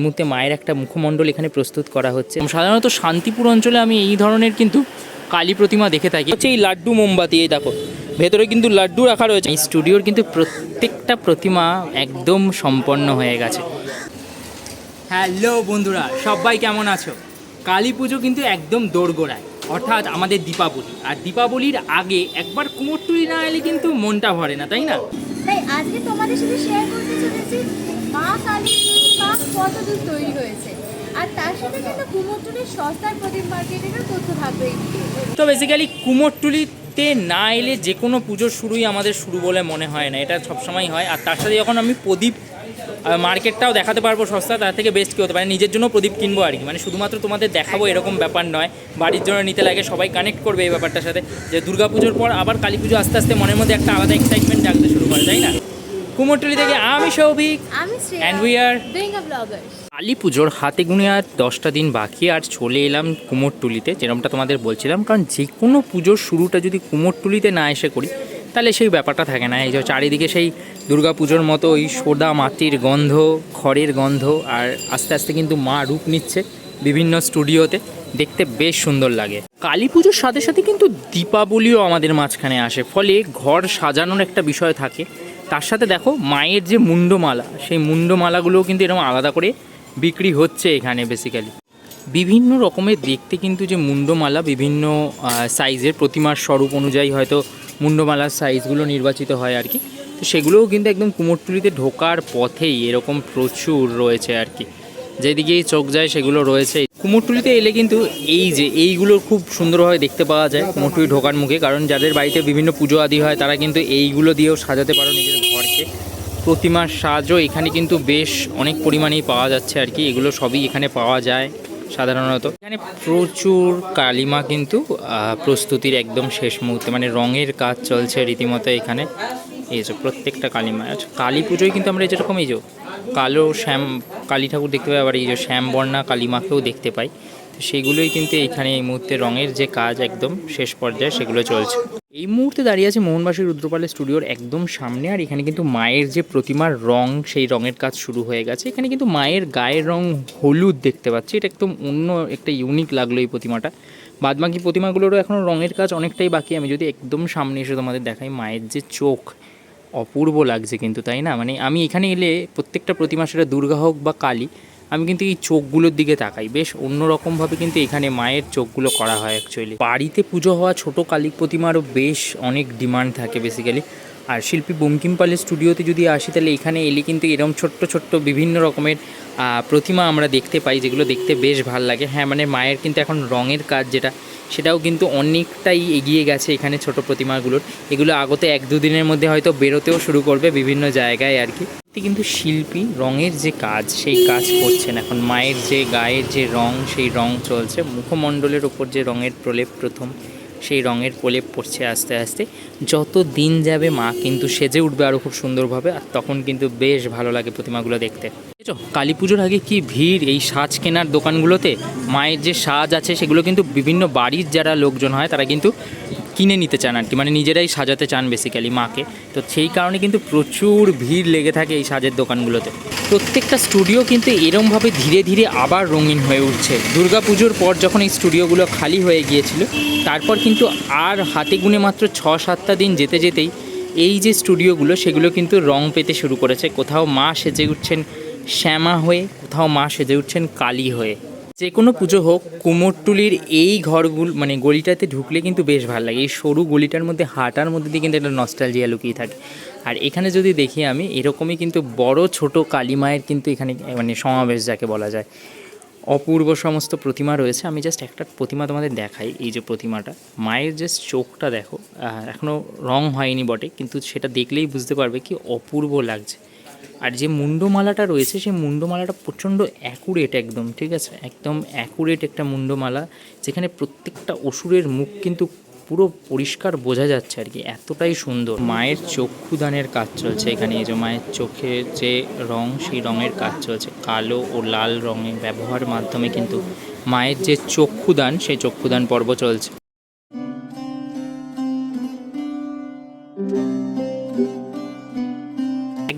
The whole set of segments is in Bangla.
মুহূর্তে মায়ের একটা মুখমণ্ডল এখানে প্রস্তুত করা হচ্ছে। সাধারণত শান্তিপুর অঞ্চলে আমি এই ধরনের কিন্তু কালী প্রতিমা দেখে থাকি। হচ্ছে এই লাড্ডু মোমবাতি, এই দেখো, ভেতরে কিন্তু লাড্ডু রাখা রয়েছে। এই স্টুডিওর কিন্তু প্রত্যেকটা প্রতিমা একদম সম্পন্ন হয়ে গেছে। হ্যালো বন্ধুরা, সবাই কেমন আছো? কালী পুজো কিন্তু একদম দোরগোড়ায়, অর্থাৎ আমাদের দীপাবলি। আর দীপাবলির আগে একবার কুমোরটুলি না এলে কিন্তু মনটা ভরে না, তাই না? তাই আজকে তোমাদের সাথে শেয়ার করতে চলেছি মা কালীর প্রতিমা কত দূর তৈরি হয়েছে। আর তার সাথে কিন্তু কুমোরটুলির সস্তার প্রদীপ মার্কেটেরও তথ্য থাকবে তো বেসিক্যালি কুমোরটুলিতে না এলে যে কোনো পুজোর শুরুই আমাদের শুরু বলে মনে হয় না। এটা সবসময় হয়। আর তার সাথে যখন আমি প্রদীপ মার্কেটটাও দেখাতে পারব সস্তা, তার থেকে বেস্ট কী হতে পারে? নিজের জন্য প্রদীপ কিনবো আর কি। মানে শুধুমাত্র তোমাদের দেখাবো এরকম ব্যাপার নয়। বাড়ির জন্য নিতে লাগে, সবাই কানেক্ট করবে এই ব্যাপারটার সাথে। যে দুর্গাপুজোর পর আবার কালী পুজো আস্তে আস্তে মনের মধ্যে একটা আলাদা এক্সাইটমেন্ট জাগতে শুরু করে, তাই না? কুমোরটুলি থেকে আমি সৌভিক আমি Shreya And we are- doing a vlogger Kali পুজোর হাতে গুনে আর দশটা দিন বাকি আর চলে এলাম কুমোরটুলিতে যেরকমটা তোমাদের বলছিলাম কারণ যে কোনো পুজোর শুরুটা যদি কুমোরটুলিতে না এসে করি তাহলে সেই ব্যাপারটা থাকে না। এই যে চারিদিকে সেই দুর্গা পুজোর মতো ওই সোদা মাটির গন্ধ খড়ের গন্ধ আর আস্তে আস্তে কিন্তু মা রূপ নিচ্ছে বিভিন্ন স্টুডিওতে দেখতে বেশ সুন্দর লাগে। কালী পুজোর সাথে সাথে কিন্তু দীপাবলিও আমাদের মাঝখানে আসে ফলে ঘর সাজানোর একটা বিষয় থাকে। তার সাথে দেখো মায়ের যে মুন্ডমালা, সেই মুন্ডমালাগুলোও কিন্তু এরকম আলাদা করে বিক্রি হচ্ছে এখানে বেসিক্যালি বিভিন্ন রকমের দেখতে কিন্তু যে মুন্ডমালা বিভিন্ন সাইজের প্রতিমার স্বরূপ অনুযায়ী হয়তো মুন্ডমালার সাইজগুলো নির্বাচিত হয় আর কি। তো সেগুলোও কিন্তু একদম কুমোরটুলিতে ঢোকার পথেই এরকম প্রচুর রয়েছে আর কি। যেদিকেই চোখ যায় সেগুলো রয়েছে। কুমোরটুলিতে এলে কিন্তু এই যে এইগুলো খুব সুন্দরভাবে দেখতে পাওয়া যায় কুমোরটুলি ঢোকার মুখে, কারণ যাদের বাড়িতে বিভিন্ন পুজো আদি হয় তারা কিন্তু এইগুলো দিয়েও সাজাতে পারো নিজের প্রতিমার সাজও এখানে কিন্তু বেশ অনেক পরিমাণেই পাওয়া যাচ্ছে আর কি। এগুলো সবই এখানে পাওয়া যায় সাধারণত। এখানে প্রচুর কালিমা কিন্তু প্রস্তুতির একদম শেষ মুহূর্তে মানে রঙের কাজ চলছে রীতিমতো এখানে। এই যে প্রত্যেকটা কালিমা আচ্ছা কালী পুজোয় কিন্তু আমরা যেরকম এই যে কালো শ্যাম, কালী ঠাকুর দেখতে পাই, আবার এই যে শ্যামবর্ণা কালিমাকেও দেখতে পাই। সেগুলোই কিন্তু এইখানে এই মুহূর্তে রঙের যে কাজ একদম শেষ পর্যায়ে সেগুলো চলছে। এই মুহূর্তে দাঁড়িয়ে আছে মোহনবাসী রুদ্রপালের স্টুডিওর একদম সামনে আর এখানে কিন্তু মায়ের যে প্রতিমার রং সেই রঙের কাজ শুরু হয়ে গেছে। এখানে কিন্তু মায়ের গায়ের রং হলুদ দেখতে পাচ্ছি। এটা একদম অন্য একটা ইউনিক লাগল এই প্রতিমাটা। বাদবাকি প্রতিমাগুলোরও এখনও রঙের কাজ অনেকটাই বাকি। আমি যদি একদম সামনে এসে তোমাদের দেখাই, মায়ের যে চোখ, অপূর্ব লাগছে কিন্তু, তাই না? মানে আমি এখানে এলে প্রত্যেকটা প্রতিমা সেটা দুর্গা হোক বা কালী আমি কিন্তু এই চোখগুলোর দিকে তাকাই। বেশ অন্যরকমভাবে কিন্তু এখানে মায়ের চোখগুলো করা হয় অ্যাকচুয়ালি বাড়িতে পুজো হওয়া ছোট কালী প্রতিমারও বেশ অনেক ডিমান্ড থাকে বেসিক্যালি আর শিল্পী বঙ্কিম পালের স্টুডিওতে যদি আসি, তাহলে এখানে এলে কিন্তু এরকম ছোট্ট ছোট্ট বিভিন্ন রকমের প্রতিমা আমরা দেখতে পাই, যেগুলো দেখতে বেশ ভালো লাগে। হ্যাঁ মানে মায়ের কিন্তু এখন রঙের কাজ যেটা, সেটাও কিন্তু অনেকটাই এগিয়ে গেছে এখানে ছোট প্রতিমাগুলোর। এগুলো আগতে এক দুদিনের মধ্যে হয়তো বেরোতেও শুরু করবে বিভিন্ন জায়গায় আর কি। কিন্তু শিল্পী রঙের যে কাজ, সেই কাজ করছেন এখন। মায়ের যে গায়ের যে রং, সেই রং চলছে। মুখমণ্ডলের ওপর যে রঙের প্রলেপ প্রথম। সেই রঙের প্রলেপ পড়ছে আস্তে আস্তে। যত দিন যাবে, মা কিন্তু সেজে উঠবে আরও খুব সুন্দরভাবে আর তখন কিন্তু বেশ ভালো লাগে প্রতিমাগুলো দেখতে। বুঝেছ কালী পুজোর আগে কি ভিড় এই সাজ কেনার দোকানগুলোতে? মায়ের যে সাজ আছে সেগুলো কিন্তু বিভিন্ন বাড়ির যারা লোকজন হয় তারা কিন্তু কিনে নিতে চান আর কি মানে নিজেরাই সাজাতে চান বেসিক্যালি মাকে। তো সেই কারণে কিন্তু প্রচুর ভিড় লেগে থাকে এই সাজের দোকানগুলোতে। প্রত্যেকটা স্টুডিও কিন্তু এরমভাবে ধীরে ধীরে আবার রঙিন হয়ে উঠছে। পুজোর পর যখন এই স্টুডিওগুলো খালি হয়ে গিয়েছিল, তারপর কিন্তু আর হাতে গুনে মাত্র ছ সাতটা দিন যেতে যেতেই এই যে স্টুডিওগুলো সেগুলো কিন্তু রং পেতে শুরু করেছে। কোথাও মা সেজে উঠছেন শ্যামা হয়ে, কোথাও মা সেজে উঠছেন কালী হয়ে। যে কোনো পুজো হোক, কুমোরটুলির এই ঘরগুলো মানে গলিটাতে ঢুকলে কিন্তু বেশ ভালো লাগে। এই সরু গলিটার মধ্যে, হাঁটার মধ্যে দিয়ে কিন্তু একটা নস্টালজিয়া লুকিয়ে থাকে। আর এখানে যদি দেখি আমি, এরকমই কিন্তু বড় ছোট কালী মায়ের কিন্তু এখানে মানে সমাবেশ যাকে বলা যায়। অপূর্ব সমস্ত প্রতিমা রয়েছে। আমি জাস্ট একটা প্রতিমা তোমাদের দেখাই, এই যে প্রতিমাটা। মায়ের জাস্ট চোখটা দেখো এখনও রং হয়নি বটে, কিন্তু সেটা দেখলেই বুঝতে পারবে কি অপূর্ব লাগছে। আর যে মুন্ডমালাটা রয়েছে, সেই মুন্ডমালাটা প্রচণ্ড অ্যাকুরেট একদম, ঠিক আছে? একদম অ্যাকুরেট একটা মুন্ডমালা যেখানে প্রত্যেকটা অসুরের মুখ কিন্তু পুরো পরিষ্কার বোঝা যাচ্ছে আর কি, এতটাই সুন্দর। মায়ের চক্ষুদানের কাজ চলছে এখানে, এই যে মায়ের চোখের যে রং, সেই রঙের কাজ চলছে। কালো ও লাল রঙে ব্যবহার মাধ্যমে কিন্তু মায়ের যে চক্ষুদান, সেই চক্ষুদান পর্ব চলছে।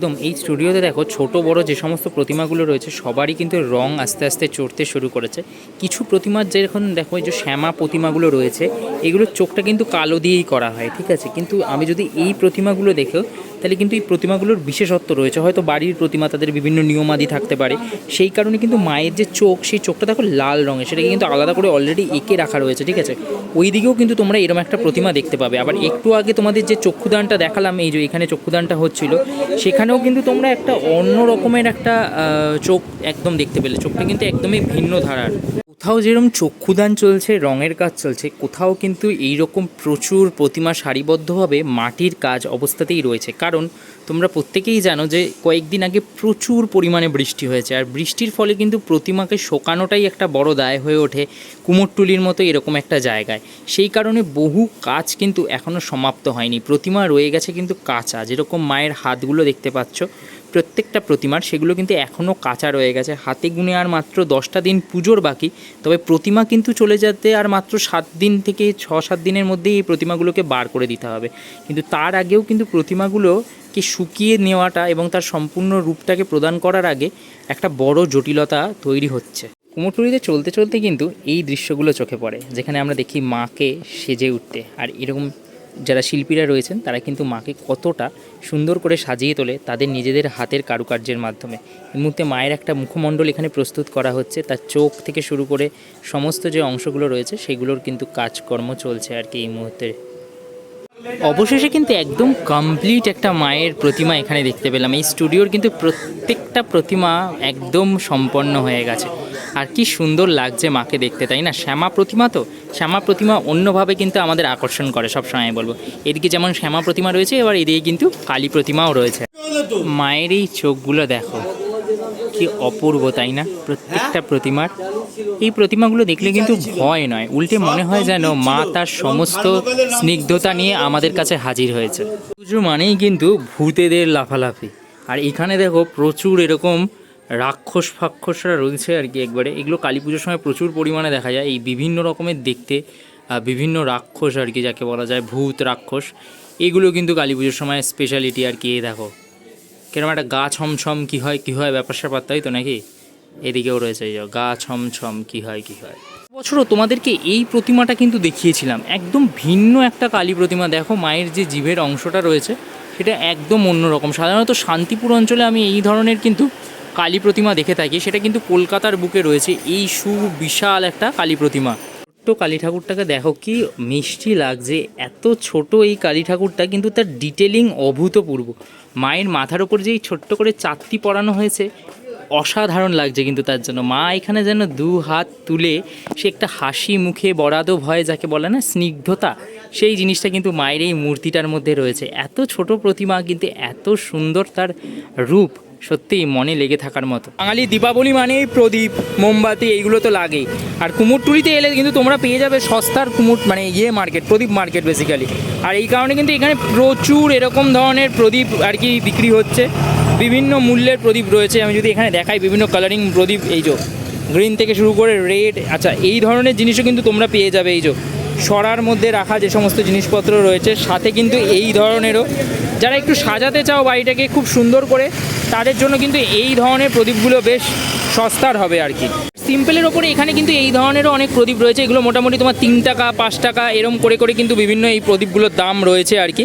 একদম, এই স্টুডিওতে দেখো ছোট, বড় যে সমস্ত প্রতিমাগুলো রয়েছে, সবারই কিন্তু রং আস্তে আস্তে চড়তে শুরু করেছে। কিছু প্রতিমার যেরকম দেখো, এই যে শ্যামা প্রতিমাগুলো রয়েছে এগুলোর চোখটা কিন্তু কালো দিয়েই করা হয়, ঠিক আছে? কিন্তু আমি যদি এই প্রতিমাগুলো দেখেও তাহলে কিন্তু এই প্রতিমাগুলোর বিশেষত্ব রয়েছে। হয়তো বাড়ির প্রতিমা, তাদের বিভিন্ন নিয়মাদি থাকতে পারে। সেই কারণে কিন্তু মায়ের যে চোখ, সেই চোখটা দেখো লাল রঙের। সেটাকে কিন্তু আলাদা করে অলরেডি এঁকে রাখা রয়েছে, ঠিক আছে? ওই দিকেও কিন্তু তোমরা এরকম একটা প্রতিমা দেখতে পাবে। আবার একটু আগে তোমাদের যে চক্ষুদানটা দেখালাম, এই যে এখানে চক্ষুদানটা হচ্ছিল, সেখানেও কিন্তু তোমরা একটা অন্য রকমের একটা চোখ একদম দেখতে পেলে। চোখটা কিন্তু একদমই ভিন্ন ধারার। কোথাও যেরকম চক্ষুদান চলছে, রঙের কাজ চলছে, কোথাও কিন্তু এই রকম প্রচুর প্রতিমা সারিবদ্ধভাবে মাটির কাজ অবস্থাতেই রয়েছে। কারণ তোমরা প্রত্যেকেই জানো যে কয়েকদিন আগে প্রচুর পরিমাণে বৃষ্টি হয়েছে। আর বৃষ্টির ফলে কিন্তু প্রতিমাকে শোকানোটাই একটা বড় দায় হয়ে ওঠে কুমোরটুলির মতো এরকম একটা জায়গায়। সেই কারণে বহু কাজ কিন্তু এখনও সমাপ্ত হয়নি। প্রতিমা রয়ে গেছে কিন্তু কাঁচা, যেরকম মায়ের হাতগুলো দেখতে পাচ্ছ। প্রত্যেকটা প্রতিমার, সেগুলো কিন্তু এখনও কাঁচা রয়ে গেছে। হাতে গুনে আর মাত্র দশটা দিন পুজোর বাকি। তবে প্রতিমা কিন্তু চলে যেতে আর মাত্র সাত দিন থেকে ছ, সাত দিনের মধ্যেই এই প্রতিমাগুলোকে বার করে দিতে হবে। কিন্তু তার আগেও কিন্তু প্রতিমাগুলো প্রতিমাগুলোকে শুকিয়ে নেওয়াটা এবং তার সম্পূর্ণ রূপটাকে প্রদান করার আগে একটা বড় জটিলতা তৈরি হচ্ছে। কুমোরটুলিতে চলতে চলতে কিন্তু এই দৃশ্যগুলো চোখে পড়ে, যেখানে আমরা দেখি মাকে সেজে উঠতে। আর এরকম যারা শিল্পীরা রয়েছেন, তারা কিন্তু মাকে কতটা সুন্দর করে সাজিয়ে তোলে তাদের নিজেদের হাতের কারুকার্যের মাধ্যমে। এই মুহূর্তে মায়ের একটা মুখমণ্ডল এখানে প্রস্তুত করা হচ্ছে। তার চোখ থেকে শুরু করে সমস্ত যে অংশগুলো রয়েছে, সেগুলোর কিন্তু কাজকর্ম চলছে আর কি এই মুহূর্তে। অবশেষে কিন্তু একদম কমপ্লিট একটা মায়ের প্রতিমা এখানে দেখতে পেলাম। এই স্টুডিওর কিন্তু প্রত্যেকটা প্রতিমা একদম সম্পন্ন হয়ে গেছে। আর কি সুন্দর লাগছে মাকে দেখতে, তাই না? শ্যামা প্রতিমা তো? শ্যামা প্রতিমা অন্যভাবে কিন্তু আমাদের আকর্ষণ করে সব সময় বলব। এদিকে যেমন শ্যামা প্রতিমা রয়েছে, এবার এদিকে কিন্তু কালী প্রতিমাও রয়েছে। মায়ের এই চোখগুলো দেখো, কি অপূর্ব, তাই না? প্রত্যেকটা প্রতিমার, এই প্রতিমাগুলো দেখলে কিন্তু ভয় নয়, উল্টে মনে হয় যেন মা তার সমস্ত স্নিগ্ধতা নিয়ে আমাদের কাছে হাজির হয়েছে। পুজো মানেই কিন্তু ভূতেদের লাফালাফি। আর এখানে দেখো প্রচুর এরকম রাক্ষস ফাক্ষসরা রয়েছে আর কি একবারে। এগুলো কালী পুজোর সময় প্রচুর পরিমাণে দেখা যায়। এই বিভিন্ন রকমের দেখতে বিভিন্ন রাক্ষস আর কি যাকে বলা যায় ভূত রাক্ষস, এগুলো কিন্তু কালী পুজোর সময় স্পেশালিটি আর কি, এই দেখো। কীরকম একটা গা ছমছম কী হয় কী হয় ব্যাপার স্যাপার, তাই তো নাকি? এদিকেও রয়েছে এই গা ছমছম কী হয় কী হয়। বছরও তোমাদেরকে এই প্রতিমাটা কিন্তু দেখিয়েছিলাম। একদম ভিন্ন একটা কালী প্রতিমা। দেখো মায়ের যে জিভের অংশটা রয়েছে, সেটা একদম অন্যরকম সাধারণত শান্তিপুর অঞ্চলে আমি এই ধরনের কিন্তু কালী প্রতিমা দেখে থাকি, সেটা কিন্তু কলকাতার বুকে রয়েছে। এই সুবিশাল একটা কালী প্রতিমা। ছোট্ট কালী ঠাকুরটাকে দেখো কি মিষ্টি লাগছে। এত ছোট এই কালী ঠাকুরটা কিন্তু তার ডিটেলিং অভূতপূর্ব। মায়ের মাথার ওপর যে এই ছোট্ট করে চারটি পরানো হয়েছে, অসাধারণ লাগছে কিন্তু তার জন্য। মা এখানে যেন দু হাত তুলে সে একটা হাসি মুখে বরাদো ভয়, যাকে বলে না স্নিগ্ধতা, সেই জিনিসটা কিন্তু মায়ের এই মূর্তিটার মধ্যে রয়েছে। এত ছোট প্রতিমা কিন্তু এত সুন্দর তার রূপ। সত্যিই মনে লেগে থাকার মতো। বাঙালি দীপাবলি মানেই প্রদীপ, মোমবাতি, এইগুলো তো লাগেই। আর কুমোরটুলিতে এলে কিন্তু তোমরা পেয়ে যাবে সস্তার কুমোর মানে ইয়ে মার্কেট, প্রদীপ মার্কেট বেসিক্যালি আর এই কারণে কিন্তু এখানে প্রচুর এরকম ধরনের প্রদীপ আর কি বিক্রি হচ্ছে। বিভিন্ন মূল্যের প্রদীপ রয়েছে। আমি যদি এখানে দেখাই বিভিন্ন কালারিং প্রদীপ, এই যে গ্রিন থেকে শুরু করে রেড আচ্ছা এই ধরনের জিনিসও কিন্তু তোমরা পেয়ে যাবে। এই যে সরার মধ্যে রাখা যে সমস্ত জিনিসপত্র রয়েছে, সাথে কিন্তু এই ধরনেরও। যারা একটু সাজাতে চাও বাড়িটাকে খুব সুন্দর করে তাদের জন্য কিন্তু এই ধরনের প্রদীপগুলো বেশ সস্তার হবে আর কি। সিম্পলের ওপরে এখানে কিন্তু এই ধরনেরও অনেক প্রদীপ রয়েছে। এগুলো মোটামুটি তোমার তিন টাকা, পাঁচ টাকা, এরম করে করে কিন্তু বিভিন্ন এই প্রদীপগুলোর দাম রয়েছে আর কি।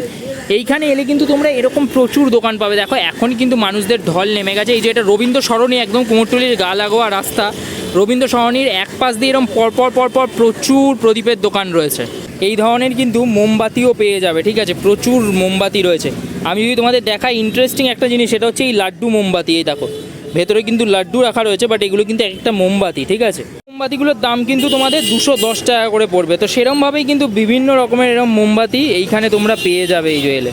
এইখানে এলে কিন্তু তোমরা এরকম প্রচুর দোকান পাবে। দেখো, এখন কিন্তু মানুষদের ঢল নেমে গেছে। এই যে এটা রবীন্দ্র সরণি, একদম কুমোরটুলির গা লাগোয়া রাস্তা। রবীন্দ্র সরণির এক পাশ দিয়ে এরকম পরপর পরপর প্রচুর প্রদীপের দোকান রয়েছে। এই ধরনের কিন্তু মোমবাতিও পেয়ে যাবে, ঠিক আছে? প্রচুর মোমবাতি রয়েছে। আমি যদি তোমাদের দেখাই ইন্টারেস্টিং একটা জিনিস, সেটা হচ্ছে এই লাড্ডু মোমবাতি। এই দেখো, ভেতরে কিন্তু লাড্ডু রাখা রয়েছে বাট এগুলো কিন্তু একটা মোমবাতি, ঠিক আছে? মোমবাতিগুলোর দাম কিন্তু তোমাদের দুশো দশ টাকা করে পড়বে। তো সেরমভাবেই কিন্তু বিভিন্ন রকমের এরকম মোমবাতি এইখানে তোমরা পেয়ে যাবে এই এলে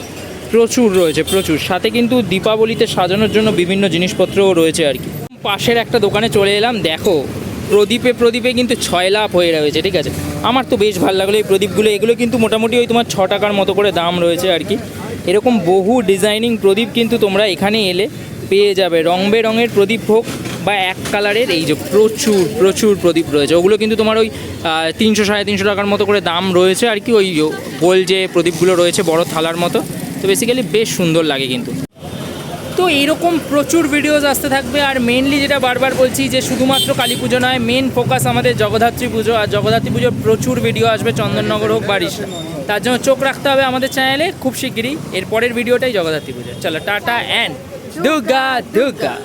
প্রচুর রয়েছে, প্রচুর। সাথে কিন্তু দীপাবলিতে সাজানোর জন্য বিভিন্ন জিনিসপত্রও রয়েছে আর কি। পাশের একটা দোকানে চলে এলাম, দেখো, প্রদীপে প্রদীপে কিন্তু ছয় লাভ হয়ে রয়েছে, ঠিক আছে? আমার তো বেশ ভালো লাগল এই প্রদীপগুলো। এগুলো কিন্তু মোটামুটি ওই তোমার ছ টাকার মতো করে দাম রয়েছে আর কি। এরকম বহু ডিজাইনিং প্রদীপ কিন্তু তোমরা এখানে এলে পেয়ে যাবে। রং বেরঙের প্রদীপ হোক বা এক কালারের এই যে প্রচুর প্রচুর প্রদীপ রয়েছে। ওগুলো কিন্তু তোমার ওই তিনশো, সাড়ে তিনশো টাকার মতো করে দাম রয়েছে আর কি। ওই গোল যে প্রদীপগুলো রয়েছে বড় থালার মতো। তো বেসিক্যালি বেশ সুন্দর লাগে কিন্তু। তো এইরকম প্রচুর ভিডিওস আসতে থাকবে। আর মেনলি যেটা বারবার বলছি যে শুধুমাত্র কালী পুজো নয় মেন ফোকাস আমাদের জগদ্ধাত্রী পুজো। আর জগদ্ধাত্রী পুজোর প্রচুর ভিডিও আসবে চন্দননগর হোক বাড়ির তার জন্য চোখ রাখতে হবে আমাদের চ্যানেলে খুব শিগগিরই এরপরের ভিডিওটাই জগদ্ধাত্রী পুজো। চলো, টাটা অ্যান্ড দুর্গা দুর্গা